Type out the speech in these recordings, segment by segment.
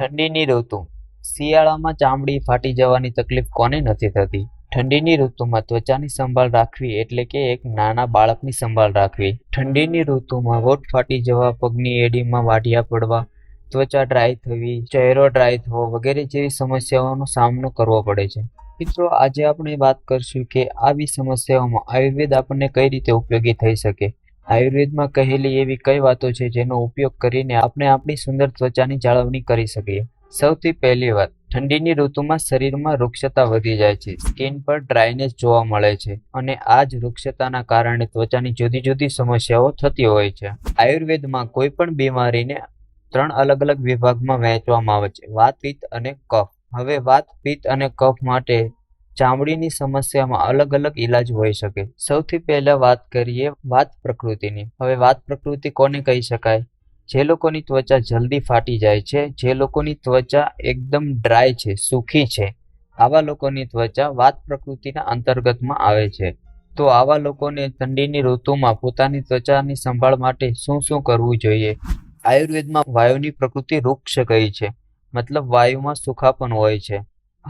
ઠંડીની ઋતુ. શિયાળામાં ચામડી ફાટી જવાની તકલીફ કોને નથી થતી? ઠંડીની ઋતુમાં ત્વચાની સંભાળ રાખવી એટલે કે એક નાના બાળકની સંભાળ રાખવી. ઠંડીની ઋતુમાં હોઠ ફાટી જવા, પગની એડીમાં વાઢિયા પડવા, ત્વચા ડ્રાય થવી, ચહેરો ડ્રાય થવો વગેરે જેવી સમસ્યાઓનો સામનો કરવો પડે છે. મિત્રો, આજે આપણે વાત કરશું કે આવી સમસ્યાઓમાં આયુર્વેદ આપણને કઈ રીતે ઉપયોગી થઈ શકે? આયુર્વેદમાં કહેલી એવી કઈ વાતો છે જેનો ઉપયોગ કરીને આપણે આપણી સુંદર ત્વચાની જાળવણી કરી શકીએ? સૌથી પહેલી વાત, ઠંડીની ઋતુમાં શરીરમાં વૃક્ષતા વધી જાય છે. સ્કિન પર ડ્રાયનેસ જોવા મળે છે અને આ જ વૃક્ષતાના કારણે ત્વચાની જુદી જુદી સમસ્યાઓ થતી હોય છે. આયુર્વેદમાં કોઈ પણ બીમારીને ત્રણ અલગ અલગ વિભાગમાં વહેંચવામાં આવે છે વાત પિત્ત અને કફ. હવે વાત પિત્ત અને કફ માટે ચામડીની સમસ્યામાં અલગ અલગ ઈલાજ હોઈ શકે. સૌથી પહેલા વાત કરીએ વાત પ્રકૃતિની. હવે વાત પ્રકૃતિ કોને કહી શકાય? જે લોકોની ત્વચા જલ્દી ફાટી જાય છે, જે લોકોની ત્વચા એકદમ ડ્રાય છે સૂકી છે, આવા લોકોની ત્વચા વાત પ્રકૃતિના અંતર્ગતમાં આવે છે. તો આવા લોકોને ઠંડીની ઋતુમાં પોતાની ત્વચાની સંભાળ માટે શું શું કરવું જોઈએ? આયુર્વેદમાં વાયુની પ્રકૃતિ વૃક્ષ કહી છે. મતલબ વાયુમાં સુખાપન હોય છે.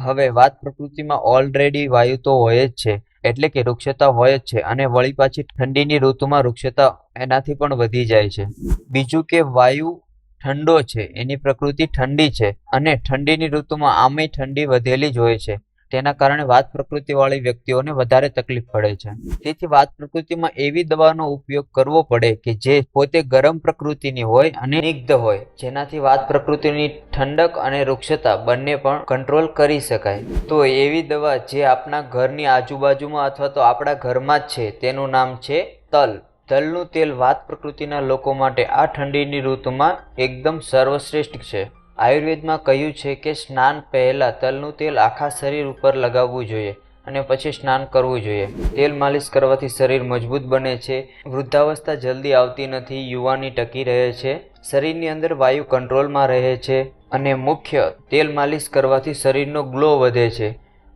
હવે વાત પ્રકૃતિમાં ઓલરેડી વાયુ તો હોય જ છે, એટલે કે વૃક્ષતા હોય જ છે અને વળી પાછી ઠંડીની ઋતુમાં વૃક્ષતા એનાથી પણ વધી જાય છે. બીજું કે વાયુ ઠંડો છે, એની પ્રકૃતિ ઠંડી છે અને ઠંડીની ઋતુમાં આમેય ઠંડી વધેલી જ હોય છે. તેના કારણે વાત પ્રકૃતિવાળી વ્યક્તિઓને વધારે તકલીફ પડે છે. તેથી વાત પ્રકૃતિમાં એવી દવાનો ઉપયોગ કરવો પડે કે જે પોતે ગરમ પ્રકૃતિની હોય અને સ્નિગ્ધ હોય, જેનાથી વાત પ્રકૃતિની ઠંડક અને વૃક્ષતા બંને પણ કંટ્રોલ કરી શકાય. તો એવી દવા જે આપણા ઘરની આજુબાજુમાં અથવા તો આપણા ઘરમાં જ છે, તેનું નામ છે તલ. તલનું તેલ વાત પ્રકૃતિના લોકો માટે આ ઠંડીની ઋતુમાં એકદમ સર્વશ્રેષ્ઠ છે. આયુર્વેદમાં કહ્યું છે કે સ્નાન પહેલાં તલનું તેલ આખા શરીર ઉપર લગાવવું જોઈએ અને પછી સ્નાન કરવું જોઈએ. તેલ માલિશ કરવાથી શરીર મજબૂત બને છે. વૃદ્ધાવસ્થા જલ્દી આવતી નથી, યુવાની ટકી રહે છે. શરીરની અંદર વાયુ કંટ્રોલમાં રહે છે અને મુખ્ય તેલ માલિશ કરવાથી શરીરનો ગ્લો વધે છે.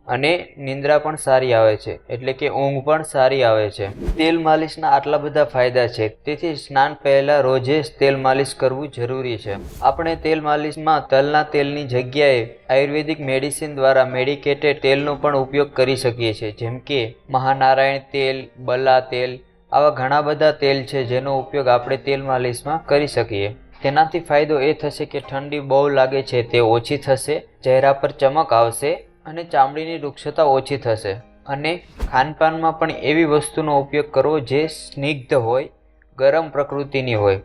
અને નિંદ્રા પણ સારી આવે છે, એટલે કે ઊંઘ પણ સારી આવે છે. તેલ માલિશના આટલા બધા ફાયદા છે, તેથી સ્નાન પહેલાં રોજે તેલ માલિશ કરવું જરૂરી છે. આપણે તેલ માલિશમાં તલના તેલની જગ્યાએ આયુર્વેદિક મેડિસિન દ્વારા મેડિકેટેડ તેલનો પણ ઉપયોગ કરી શકીએ છીએ, જેમ કે મહાનારાયણ તેલ, બલા તેલ, આવા ઘણા બધા તેલ છે જેનો ઉપયોગ આપણે તેલ માલિશમાં કરી શકીએ. તેનાથી ફાયદો એ થશે કે ઠંડી બહુ લાગે છે, તે ઓછી થશે, ચહેરા પર ચમક આવશે અને ચામડીની વૃક્ષતા ઓછી થશે. અને ખાનપાનમાં પણ એવી વસ્તુનો ઉપયોગ કરવો જે સ્નિગ્ધ હોય, ગરમ પ્રકૃતિની હોય.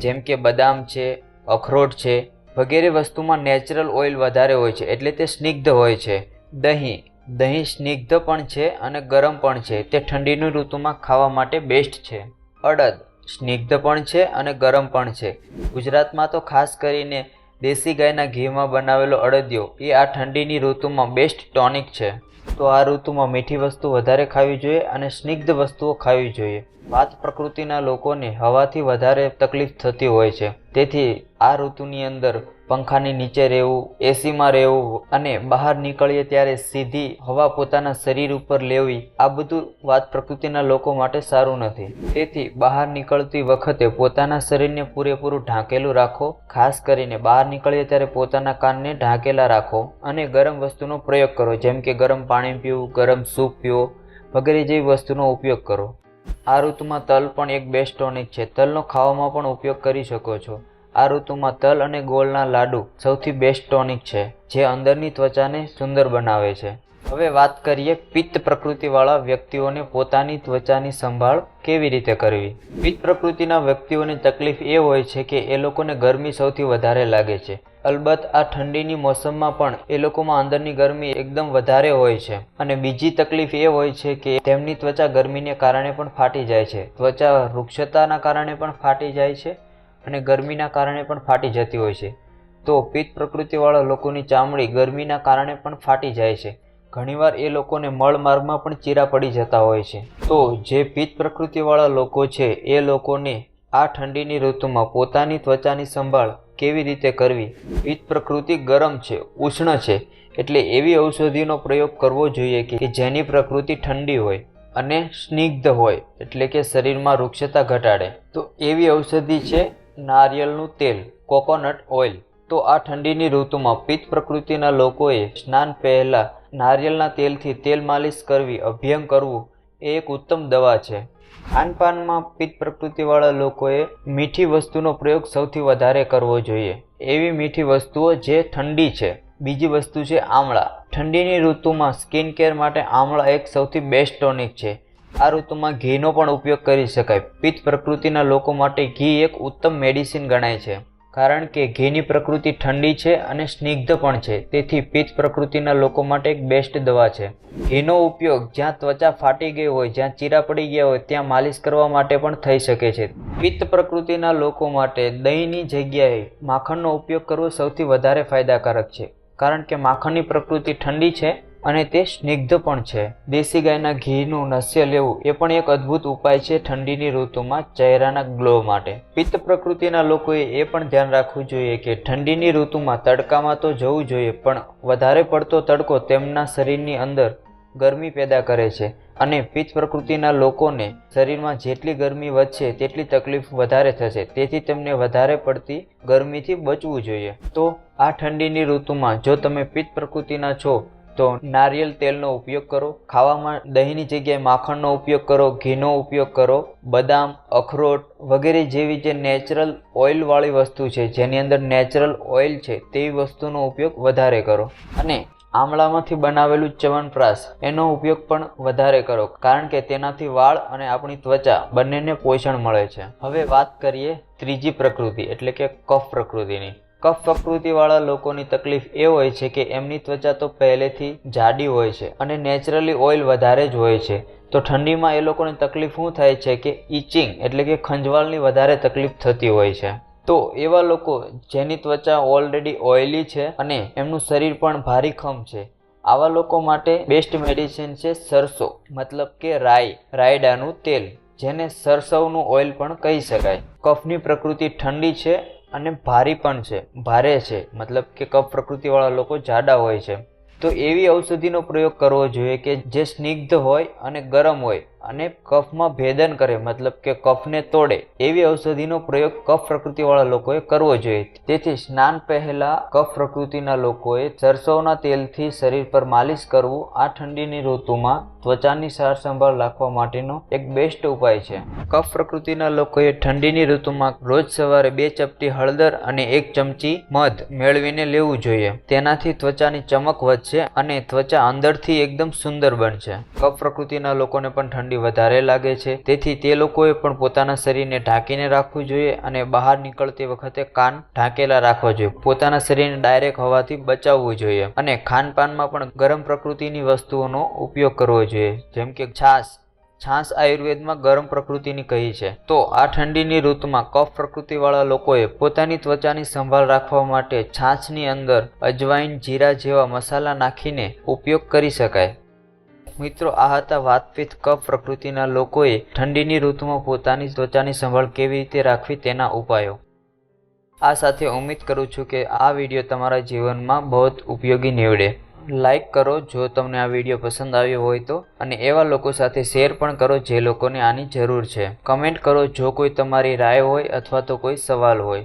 જેમ કે બદામ છે, અખરોટ છે, વગેરે વસ્તુમાં નેચરલ ઓઇલ વધારે હોય છે, એટલે તે સ્નિગ્ધ હોય છે. દહીં. દહીં સ્નિગ્ધ પણ છે અને ગરમ પણ છે. તે ઠંડીની ઋતુમાં ખાવા માટે બેસ્ટ છે. અડદ. સ્નિગ્ધ પણ છે અને ગરમ પણ છે. ગુજરાતમાં તો ખાસ કરીને દેશી ગાયના ઘીમાં બનાવેલો અડદિયો. એ આ ઠંડીની ઋતુમાં બેસ્ટ ટોનિક છે. તો આ ઋતુમાં મીઠી વસ્તુ વધારે ખાવી જોઈએ અને સ્નિગ્ધ વસ્તુઓ ખાવી જોઈએ. વાત પ્રકૃતિના લોકોને હવાથી વધારે તકલીફ થતી હોય છે. તેથી આ ઋતુની અંદર પંખાની નીચે રહેવું, એસીમાં રહેવું અને બહાર નીકળીએ ત્યારે સીધી હવા પોતાના શરીર ઉપર લેવી, આ બધું વાત પ્રકૃતિના લોકો માટે સારું નથી. તેથી બહાર નીકળતી વખતે પોતાના શરીરને પૂરેપૂરું ઢાંકેલું રાખો, ખાસ કરીને બહાર નીકળીએ ત્યારે પોતાના કાનને ઢાંકેલા રાખો અને ગરમ વસ્તુનો પ્રયોગ કરો, જેમ કે ગરમ પાણી પીવું, ગરમ સૂપ પીવો, વગેરે જેવી વસ્તુનો ઉપયોગ કરો. આ ઋતુમાં તલ પણ એક બેસ્ટ ટોનિક છે. તલનો ખાવામાં પણ ઉપયોગ કરી શકો છો. આ ઋતુમાં તલ અને ગોળના લાડુ સૌથી બેસ્ટ ટોનિક છે, જે અંદરની ત્વચાને સુંદર બનાવે છે. હવે વાત કરીએ પિત્ત પ્રકૃતિવાળા વ્યક્તિઓને પોતાની ત્વચાની સંભાળ કેવી રીતે કરવી? પિત્ત પ્રકૃતિના વ્યક્તિઓની તકલીફ એ હોય છે કે એ લોકોને ગરમી સૌથી વધારે લાગે છે. અલબત્ત આ ઠંડીની મોસમમાં પણ એ લોકોમાં અંદરની ગરમી એકદમ વધારે હોય છે. અને બીજી તકલીફ એ હોય છે કે તેમની ત્વચા ગરમીને કારણે પણ ફાટી જાય છે. ત્વચા વૃક્ષતાના કારણે પણ ફાટી જાય છે. અને ગરમીના કારણે પણ ફાટી જતી હોય છે. તો પિત્ત પ્રકૃતિવાળા લોકોની ચામડી ગરમીના કારણે પણ ફાટી જાય છે. ઘણીવાર એ લોકોને મળમાર્ગમાં પણ ચીરા પડી જતા હોય છે. તો જે પિત્ત પ્રકૃતિવાળા લોકો છે, એ લોકોને આ ઠંડીની ઋતુમાં પોતાની ત્વચાની સંભાળ કેવી રીતે કરવી? પિત્ત પ્રકૃતિ ગરમ છે, ઉષ્ણ છે, એટલે એવી ઔષધિનો પ્રયોગ કરવો જોઈએ કે જેની પ્રકૃતિ ઠંડી હોય અને સ્નિગ્ધ હોય, એટલે કે શરીરમાં વૃક્ષતા ઘટાડે. તો એવી ઔષધિ છે નારિયેળનું તેલ, કોકોનટ ઓઇલ. તો આ ઠંડીની ઋતુમાં પિત્ત પ્રકૃતિના લોકોએ સ્નાન પહેલા નારિયેળના તેલથી તેલ માલિશ કરવી અભ્યંગ કરવું એ એક ઉત્તમ દવા છે. ખાનપાનમાં પિત્ત પ્રકૃતિવાળા લોકોએ મીઠી વસ્તુનો પ્રયોગ સૌથી વધારે કરવો જોઈએ. એવી મીઠી વસ્તુઓ જે ઠંડી છે. બીજી વસ્તુ છે આમળા. ઠંડીની ઋતુમાં સ્કિન કેર માટે આમળા એક સૌથી બેસ્ટ ટોનિક છે. આ ઋતુમાં ઘીનો પણ ઉપયોગ કરી શકાય. પિત્ત પ્રકૃતિના લોકો માટે ઘી એક ઉત્તમ મેડિસિન ગણાય છે. કારણ કે ઘીની પ્રકૃતિ ઠંડી છે અને સ્નિગ્ધ પણ છે. તેથી પિત્ત પ્રકૃતિના લોકો માટે એક બેસ્ટ દવા છે. ઘીનો ઉપયોગ જ્યાં ત્વચા ફાટી ગઈ હોય, જ્યાં ચીરા પડી ગયા હોય, ત્યાં માલિશ કરવા માટે પણ થઈ શકે છે. પિત્ત પ્રકૃતિના લોકો માટે દહીંની જગ્યાએ માખણનો ઉપયોગ કરવો સૌથી વધારે ફાયદાકારક છે. કારણ કે માખણની પ્રકૃતિ ઠંડી છે અને તે સ્નિગ્ધ પણ છે. દેશી ગાયના ઘીનું નસ્ય લેવું એ પણ એક અદ્ભુત ઉપાય છે ઠંડીની ઋતુમાં ચહેરાના ગ્લો માટે. પિત્ત પ્રકૃતિના લોકોએ એ પણ ધ્યાન રાખવું જોઈએ કે ઠંડીની ઋતુમાં તડકામાં તો જવું જોઈએ, પણ વધારે પડતો તડકો તેમના શરીરની અંદર ગરમી પેદા કરે છે અને પિત્ત પ્રકૃતિના લોકોને શરીરમાં જેટલી ગરમી વધશે તેટલી તકલીફ વધારે થશે. તેથી તેમને વધારે પડતી ગરમીથી બચવું જોઈએ. તો આ ઠંડીની ઋતુમાં જો તમે પિત્ત પ્રકૃતિના છો તો નારિયેળ તેલનો ઉપયોગ કરો. ખાવામાં દહીંની જગ્યાએ માખણનો ઉપયોગ કરો, ઘીનો ઉપયોગ કરો. બદામ, અખરોટ વગેરે જેવી જે નેચરલ ઓઇલવાળી વસ્તુ છે, જેની અંદર નેચરલ ઓઇલ છે તેવી વસ્તુનો ઉપયોગ વધારે કરો. અને આમળામાંથી બનાવેલું ચવનપ્રાશ, એનો ઉપયોગ પણ વધારે કરો, કારણ કે તેનાથી વાળ અને આપણી ત્વચા બંનેને પોષણ મળે છે. હવે વાત કરીએ ત્રીજી પ્રકૃતિ, એટલે કે કફ પ્રકૃતિની. કફ પ્રકૃતિવાળા લોકોની તકલીફ એ હોય છે કે એમની ત્વચા તો પહેલેથી જાડી હોય છે અને નેચરલી ઓઇલ વધારે જ હોય છે. તો ઠંડીમાં એ લોકોને તકલીફ શું થાય છે કે ઇચિંગ એટલે કે ખંજવાળની વધારે તકલીફ થતી હોય છે. તો એવા લોકો જેની ત્વચા ઓલરેડી ઓઇલી છે અને એમનું શરીર પણ ભારીખમ છે. આવા લોકો માટે બેસ્ટ મેડિસિન છે સરસો, મતલબ કે રાઈ, રાયડાનું તેલ, જેને સરસવનું ઓઇલ પણ કહી શકાય. કફની પ્રકૃતિ ઠંડી છે અને ભારી પણ છે, ભારે છે. મતલબ કે કફ પ્રકૃતિવાળા લોકો જાડા હોય છે. તો એવી ઔષધિનો પ્રયોગ કરવો જોઈએ કે જે સ્નિગ્ધ હોય અને ગરમ હોય. અને કફમાં ભેદન કરે, મતલબ કે કફને તોડે, એવી ઔષધિનો પ્રયોગ કફ પ્રકૃતિવાળા લોકોએ કરવો જોઈએ. તેથી સ્નાન પહેલા કફ પ્રકૃતિના લોકોએ સરસવના તેલથી શરીર પર માલિશ કરવું, આ ઠંડીની ઋતુમાં ત્વચાની સાર સંભાળ રાખવા માટેનો એક બેસ્ટ ઉપાય છે. કફ પ્રકૃતિના લોકોએ ઠંડીની ઋતુમાં રોજ સવારે બે ચપટી હળદર અને એક ચમચી મધ મેળવીને લેવું જોઈએ. તેનાથી ત્વચાની ચમક વધશે અને ત્વચા અંદરથી એકદમ સુંદર બનશે. કફ પ્રકૃતિના લોકોને પણ ઠંડી વધારે લાગે છે. તેથી તે લોકોએ પણ પોતાના શરીરને ઢાંકીને રાખવું જોઈએ અને બહાર નીકળતી વખતે કાન ઢાંકેલા રાખવા જોઈએ. પોતાના શરીરને ડાયરેક્ટ હવાથી બચાવવું જોઈએ અને ખાનપાનમાં પણ ગરમ પ્રકૃતિની વસ્તુઓનો ઉપયોગ કરવો જોઈએ. જેમ કે છાશ. છાશ આયુર્વેદમાં ગરમ પ્રકૃતિની કહી છે. તો આ ઠંડીની ઋતુમાં કફ પ્રકૃતિવાળા લોકોએ પોતાની ત્વચાની સંભાળ રાખવા માટે છાશની અંદર અજવાઈન જીરા જેવા મસાલા નાખીને ઉપયોગ કરી શકાય. મિત્રો, આ હતા વાતપીત કફ પ્રકૃતિના લોકોએ ઠંડીની ઋતુમાં પોતાની ત્વચાની સંભાળ કેવી રીતે રાખવી તેના ઉપાયો. આ સાથે ઉમ્મીદ કરું છું કે આ વીડિયો તમારા જીવનમાં બહુ જ ઉપયોગી નીવડે. લાઈક કરો, જો તમને આ વીડિયો પસંદ આવ્યો હોય તો, અને એવા લોકો સાથે શેર પણ કરો જે લોકોને આની જરૂર છે. કમેન્ટ કરો જો કોઈ તમારી રાય હોય અથવા તો કોઈ સવાલ હોય.